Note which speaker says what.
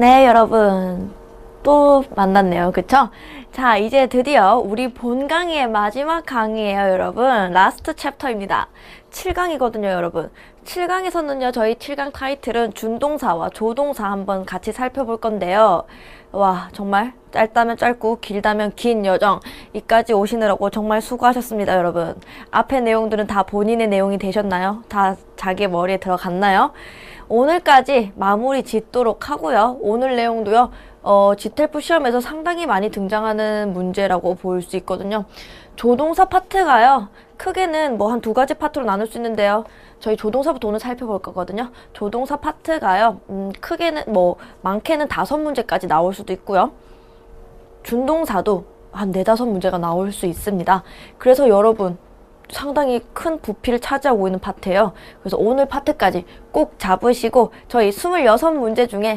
Speaker 1: 네, 여러분. 또 만났네요. 그쵸? 자, 이제 드디어 우리 본 강의의 마지막 강의예요, 여러분. 라스트 챕터입니다. 7강이거든요, 여러분. 7강에서는요, 저희 7강 타이틀은 준동사와 조동사 한번 같이 살펴볼 건데요. 와, 정말 짧다면 짧고 길다면 긴 여정. 이까지 오시느라고 정말 수고하셨습니다, 여러분. 앞의 내용들은 다 본인의 내용이 되셨나요? 다 자기 머리에 들어갔나요? 오늘까지 마무리 짓도록 하고요. 오늘 내용도요. 어, 지텔프 시험에서 상당히 많이 등장하는 문제라고 볼 수 있거든요. 조동사 파트가요. 크게는 뭐 한 두 가지 파트로 나눌 수 있는데요. 저희 조동사부터 오늘 살펴볼 거거든요. 조동사 파트가요. 음, 크게는 뭐 많게는 다섯 문제까지 나올 수도 있고요. 준동사도 한 네다섯 문제가 나올 수 있습니다. 그래서 여러분 상당히 큰 부피를 차지하고 있는 파트예요. 그래서 오늘 파트까지 꼭 잡으시고 저희 26문제 중에